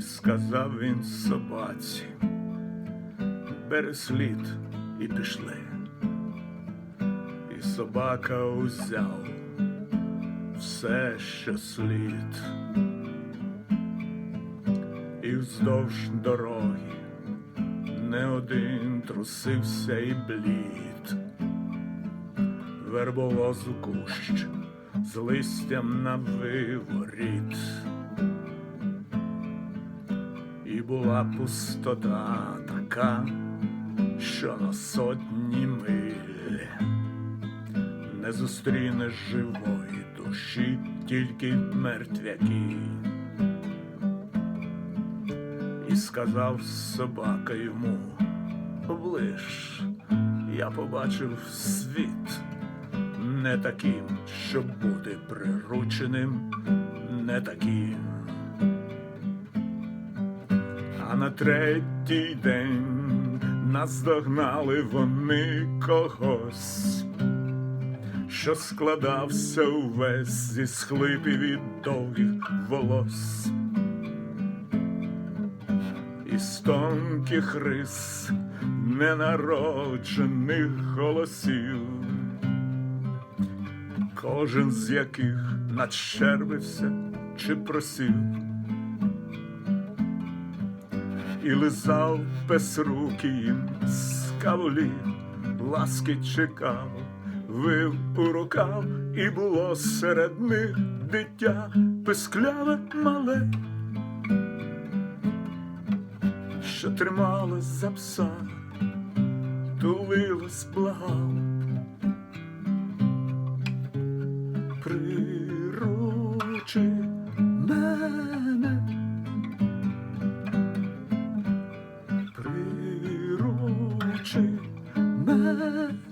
Сказав він собаці, бери слід і пішли. І собака узяв все, що слід, і вздовж дороги не один трусився і блід, верболозу кущ з листям на виворіт. Була пустота така, що на сотні миль не зустрінеш живої душі, тільки мертвяки. І сказав собака йому, оближ, я побачив світ не таким, щоб бути прирученим, не таким. На третій день наздогнали вони когось, що складався увесь зі схлипів і довгих волос, із тонких рис ненароджених голосів, кожен з яких надщербився чи просів і лизав руки їм з кавулі, ласки чекав, вив у рукав, і було серед них дитя пискляве мале, що трималось за пса, тулилось благав. Приручи love